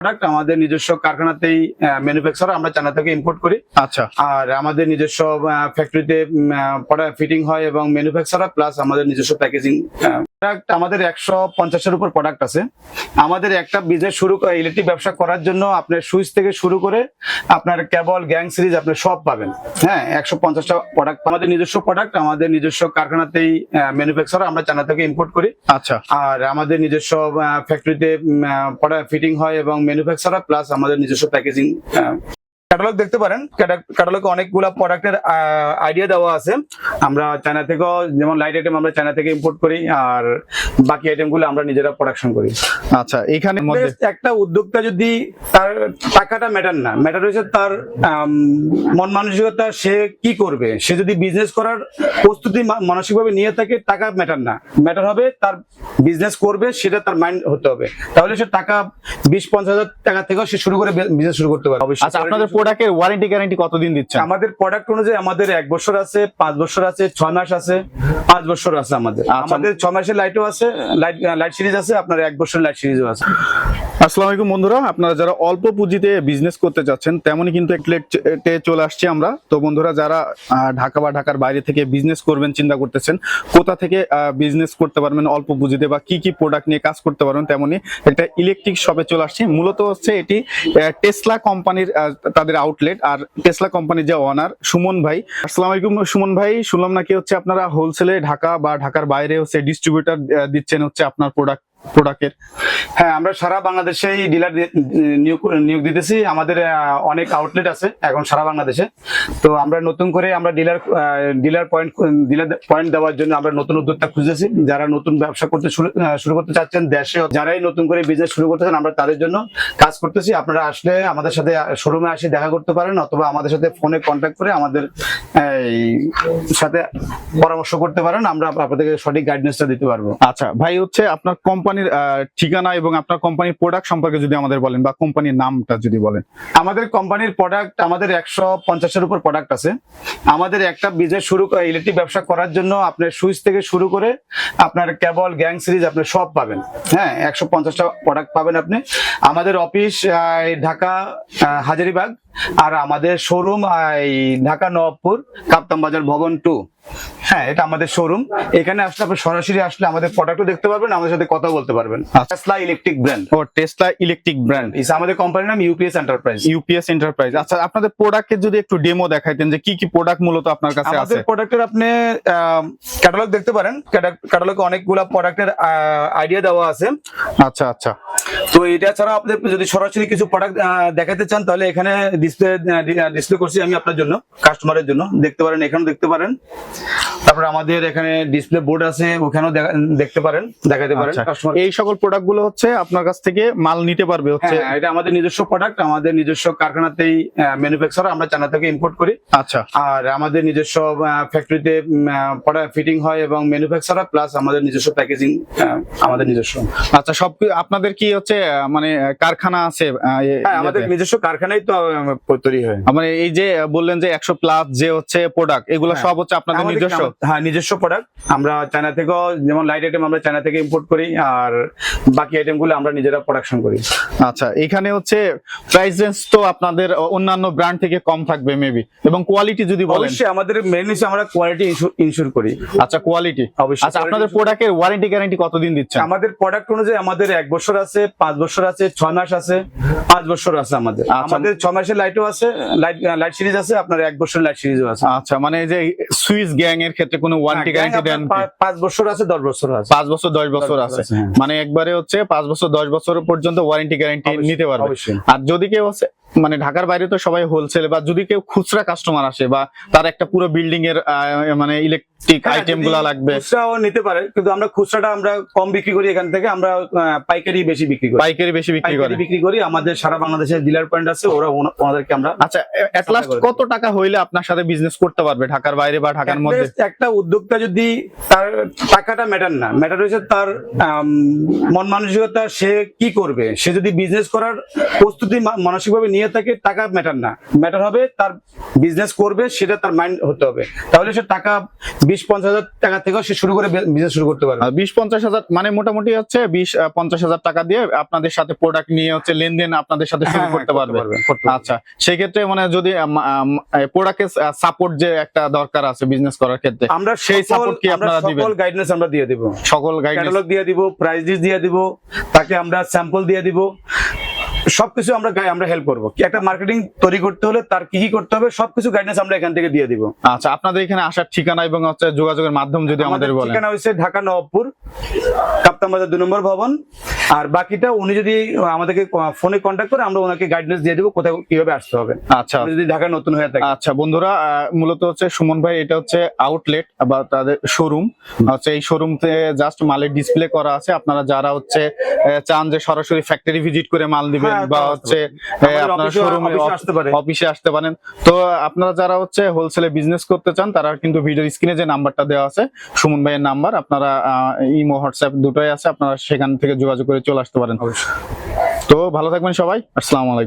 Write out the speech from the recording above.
Product আমাদের নিজস্ব কারখানাতেই ম্যানুফ্যাকচার আমরা চায়না থেকে ইম্পোর্ট করি। আচ্ছা। আর আমাদের নিজস্ব ফ্যাক্টরিতে ফিটিং হয় এবং ম্যানুফ্যাকচার প্লাস আমাদের নিজস্ব প্যাকেজিং প্রোডাক্ট আমাদের একশো পঞ্চাশের উপর প্রোডাক্ট আছে। আমাদের একটা বিজনেস শুরু ইলেকট্রিক ব্যবসা করার জন্য আপনার সুইচ থেকে শুরু করে আপনার কেবল গ্যাং সিরিজ আপনি সব পাবেন। হ্যাঁ একশো পঞ্চাশটা প্রোডাক্ট আমাদের নিজস্ব প্রোডাক্ট আমাদের নিজস্ব কারখানাতেই ম্যানুফ্যাকচার আমরা চায়না থেকে ইম্পোর্ট করি। আচ্ছা। আর আমাদের নিজস্ব ফ্যাক্টরিতে ফিটিং হয় এবং ম্যানুফ্যাকচার প্লাস আমাদের নিজস্ব প্যাকেজিং ক্যাটালগ দেখতে পারেন। ক্যাটালগে অনেকগুলা প্রোডাক্টের আইডিয়া দেওয়া আছে। আমরা চায়না থেকেও যেমন লাইট আইটেম আমরা চায়না থেকে ইম্পোর্ট করি আর বাকি আইটেমগুলো আমরা নিজেরা প্রোডাকশন করি। আচ্ছা এখানে একটা উদ্যোক্তা যদি তার টাকাটা ম্যাটার না ম্যাটার হচ্ছে তার মন মানসিকতা সে কি করবে? সে যদি বিজনেস করার প্রস্তুতি মানসিকভাবে নিয়ে থাকে টাকা ম্যাটার না। ম্যাটার হবে তার বিজনেস করবে সেটা তার মাইন্ড হতে হবে। তাহলে সে টাকা বিশ পঞ্চাশ হাজার টাকা থেকেও সে শুরু করে বিজনেস শুরু করতে পারে অবশ্যই আচ্ছা আপনাদের প্রোডাক্টের ওয়ারেন্টি গ্যারান্টি কতদিন দিচ্ছে আমাদের প্রোডাক্ট অনুযায়ী আমাদের এক বছর আছে পাঁচ বছর আছে ছয় মাস আছে পাঁচ বছর আছে আমাদের। আচ্ছা। আমাদের ছয় মাসের লাইটও আছে লাইট লাইট সিরিজ আছে আপনার এক বছর লাইট সিরিজও আছে। আসসালামু আলাইকুম বন্ধুরা, আপনারা যারা অল্প পুঁজিতে বিজনেস করতে চাচ্ছেন, তেমনই কিন্তু প্লেটে চলে আসছি আমরা। তো বন্ধুরা, যারা ঢাকা বা ঢাকার বাইরে থেকে বিজনেস করবেন, চিন্তা করতেছেন, কোথা থেকে বিজনেস করতে পারবেন অল্প পুঁজিতে বা কি কি প্রোডাক্ট নিয়ে কাজ করতে পারবেন, তেমনই একটা ইলেকট্রিক শপে চলে আসছি। মূলত হচ্ছে এটি টেসলা কোম্পানির তাদের আউটলেট আর টেসলা কোম্পানির যে ওনার সুমন ভাই। আসসালামু আলাইকুম সুমন ভাই। শুনলাম নাকি হচ্ছে আপনারা হোলসেলে ঢাকা বা ঢাকার বাইরে হচ্ছে ডিস্ট্রিবিউটর দিচ্ছেন হচ্ছে আপনার প্রোডাক্ট প্রোডাক্টের হ্যাঁ আমরা সারা বাংলাদেশেই ডিলার নিয়োগ নিয়োগ দিতেছি। আমাদের অনেক আউটলেট আছে এখন সারা বাংলাদেশে। তো আমরা নতুন করে আমরা dealer dealer point dealer point দেওয়ার জন্য আমরা নতুন উদ্যোক্তা খুঁজেছি যারা নতুন ব্যবসা করতে শুরু করতে চাচ্ছেন দেশে, যারাই নতুন করে বিজনেস শুরু করতেছেন আমরা তাদের জন্য কাজ করতেছি। আপনারা আসলে আমাদের সাথে শোরুমে আসে দেখা করতে পারেন, অথবা আমাদের সাথে ফোনে কন্ট্যাক্ট করে আমাদের সাথে পরামর্শ করতে পারেন। আমরা আপনাদেরকে সঠিক গাইডেন্সটা দিতে পারব। আচ্ছা ভাই, হচ্ছে আপনার কোম্পানির ঠিকানা এবং আপনার কোম্পানির প্রোডাক্ট সম্পর্কে যদি আমাদের বলেন বা কোম্পানির নামটা যদি বলেন। আমাদের কোম্পানির প্রোডাক্ট আমাদের একশো পঞ্চাশের উপর প্রোডাক্ট আছে। আমাদের একটা বিজনেস শুরু ইলেকট্রিক ব্যবসা করার জন্য আপনার সুইচ থেকে শুরু করে আপনার কেবল গ্যাং সিরিজ আপনি সব পাবেন। হ্যাঁ একশো পঞ্চাশটা প্রোডাক্ট পাবেন আপনি। আমাদের অফিস ঢাকা হাজারিবাগ। আর আমাদের শোরুম এই ঢাকা নবাবপুর কাপ্তাম বাজার ভবন টু হ্যাঁ এটা আমাদের শোরুম এখানে আসলে আপনি সরাসরি আসলে আমাদের প্রোডাক্টও দেখতে পারবেন আমাদের সাথে কথা বলতে পারবেন। টেসলা ইলেকট্রিক ব্র্যান্ড ও টেসলা ইলেকট্রিক ব্র্যান্ড আমাদের কোম্পানির নাম ইউপিএস এন্টারপ্রাইজ ইউপিএস এন্টারপ্রাইজ আচ্ছা আপনাদের প্রোডাক্টের যদি একটু ডেমো দেখাইতেন যে কি কি প্রোডাক্ট মূলত আপনার কাছে আছে? আমাদের প্রোডাক্টের আপনি ক্যাটালগ দেখতে পারেন। ক্যাটালগে অনেকগুলা প্রোডাক্টের আইডিয়া দেওয়া আছে। আচ্ছা আচ্ছা। তো এটা ছাড়া আপনি যদি সরাসরি কিছু প্রোডাক্ট দেখাতে চান তাহলে এখানে ডিসপ্লে ডিসপ্লে করছি আমি আপনার জন্য কাস্টমারের জন্য। দেখতে পারেন এখানেও দেখতে পারেন। তারপরে আমাদের এখানে ডিসপ্লে বোর্ড আছে ওখানেও দেখতে পারেন দেখাতে পারেন আচ্ছা। কাস্টমার এই সকল প্রোডাক্টগুলো হচ্ছে আপনার কাছ থেকে মাল নিতে পারবে হচ্ছে। হ্যাঁ এটা আমাদের নিজস্ব প্রোডাক্ট আমাদের নিজস্ব কারখানাতেই ম্যানুফ্যাকচার আমরা চায়না থেকে ইম্পোর্ট করি। আচ্ছা। আর আমাদের নিজস্ব ফ্যাক্টরিতে ফিটিং হয় এবং ম্যানুফ্যাকচার প্লাস আমাদের নিজস্ব প্যাকেজিং আমাদের নিজস্ব। আচ্ছা সব আপনাদের কি হচ্ছে মানে কারখানা আছে হ্যাঁ আমাদের নিজস্ব কারখানাই তো তৈরি হয়। মানে এই যে বললেন যে একশো প্লাস যে হচ্ছে প্রোডাক্ট এগুলো হ্যাঁ। সব হচ্ছে আপনাদের নিজস্ব? হ্যাঁ নিজস্ব প্রোডাক্ট আমরা চায়না থেকেও যেমন লাইট আইটেম আমরা চায়না থেকে ইম্পোর্ট করি আর বাকি আইটেমগুলো আমরা নিজেরা প্রোডাকশন করি। আচ্ছা এখানে হচ্ছে প্রাইস রেঞ্জ তো আপনাদের অন্যান্য ব্র্যান্ড থেকে কম থাকবে মেবি এবং কোয়ালিটি যদি বলেন। অবশ্যই আমাদের মেন হচ্ছে আমরা কোয়ালিটি ইনশিওর করি। আচ্ছা কোয়ালিটি অবশ্যই আচ্ছা আপনাদের প্রোডাক্টের ওয়ারেন্টি গ্যারান্টি কতদিন দিচ্ছেন? আমাদের প্রোডাক্ট অনুযায়ী আমাদের এক বছর আছে পাঁচ বছর আছে ছয় মাস আছে পাঁচ বছর আছে আমাদের আচ্ছা। আমাদের ছ মাসের লাইটও আছে লাইট লাইট সিরিজ আছে আপনার এক বছর লাইট সিরিজও আছে আচ্ছা মানে এই যে সুইস গ্যাং এর ক্ষেত্রে কোনো ওয়ারেন্টি গ্যারান্টি দেন পাঁচ বছর আছে দশ বছর আছে পাঁচ বছর দশ বছর আছে আছে, হ্যাঁ। মানে একবারে হচ্ছে পাঁচ বছর দশ বছর পর্যন্ত ওয়ারেন্টি গ্যারান্টি নিতে পারবে। আর যদি কেউ হচ্ছে মানে ঢাকার বাইরে তো সবাই হোলসেল বা যদি কেউ খুচরা কাস্টমার আসে বা তার একটা পুরো বিল্ডিং এর মানে ইলেকট্রিক হ্যাঁ, আইটেমগুলা লাগবে। খুচরাও নিতে পারে কিন্তু আমরা খুচরাটা আমরা কম বিক্রি করি এখান থেকে আমরা পাইকারি বেশি বিক্রি করি। পাইকারি বেশি বিক্রি করে। বিক্রি করি আমাদের সারা বাংলাদেশে ডিলার পয়েন্ট আছে ওরা ওনা- ওনাদেরকে আমরা আচ্ছা এট লাস্ট কত টাকা হইলে আপনার সাথে বিজনেস করতে পারবে ঢাকার বাইরে বা ঢাকার মধ্যে? একটা উদ্যোক্তা যদি তার টাকাটা ম্যাটার না ম্যাটার হচ্ছে তার মন মানসিকতা সে কি করবে? সে যদি বিজনেস করার প্রস্তুতি মানসিকভাবে নিয়ে নিয়ে থাকে টাকা ম্যাটার না। ম্যাটার হবে তার বিজনেস করবে সেটা তার মাইন্ড হতে হবে। তাহলে সে টাকা বিশ পঞ্চাশ হাজার টাকা থেকেও সে শুরু করে বিজনেস শুরু করতে পারবে। বিশ পঞ্চাশ হাজার মানে মোটামুটি হচ্ছে বিশ পঞ্চাশ হাজার টাকা দিয়ে আপনাদের সাথে প্রোডাক্ট নিয়ে হচ্ছে লেনদেন আপনাদের সাথে শুরু হ্যাঁ, করতে পারবে। আচ্ছা সেক্ষেত্রে মানে যদি প্রোডাক্টের সাপোর্ট যে একটা দরকার আছে বিজনেস করার ক্ষেত্রে আমরা সেই support কি আপনারা দিবেন? সকল গাইডেন্স আমরা দিয়ে দিব। সকল গাইড ক্যাটালগ দিয়ে দিব প্রাইস লিস্ট দিয়ে দিব তাকে আমরা স্যাম্পল দিয়ে দিব। সবকিছু আমরা আমরা হেল্প করব। কি একটা মার্কেটিং তৈরি করতে হলে তার কি কি করতে হবে সবকিছু গাইডেন্স আমরা এখান থেকে দিয়ে দিব। আচ্ছা আপনাদের এখানে আসার ঠিকানা এবং হচ্ছে যোগাযোগের মাধ্যম যদি আমাদের বলেন। ঠিকানা হচ্ছে ঢাকা নবাবপুর কাপ্তান বাজার দুই নম্বর ভবন। আর বাকিটা উনি যদি আমাদেরকে ফোনে কন্ট্যাক্ট করে আমরা ওনাকে গাইডেন্স দিয়ে দিব কোথায় কীভাবে আসতে হবে। আচ্ছা। যদি ঢাকা নতুন হয়ে থাকে। আচ্ছা বন্ধুরা মূলত হচ্ছে সুমন ভাই এটা হচ্ছে আউটলেট বা তাদের শোরুম হচ্ছে এই শোরুমতে জাস্ট মালের ডিসপ্লে করা আছে। আপনারা যারা হচ্ছে চান যে সরাসরি ফ্যাক্টরি ভিজিট করে মাল দিবেন বা হচ্ছে আপনার শোরুমে অফিসে আসতে পারেন। তো আপনারা যারা হচ্ছে হোলসেলে বিজনেস করতে চান তারা কিন্তু ভিডিও স্ক্রিনে যে নাম্বারটা দেওয়া আছে সুমন ভাইয়ের নাম্বার আপনারা ইমো হোয়াটসঅ্যাপ দুটোই আছে আপনারা সেখান থেকে যোগাযোগ করে চলে আসতে পারেন। তো ভালো থাকবেন সবাই আসসালামু আলাইকুম।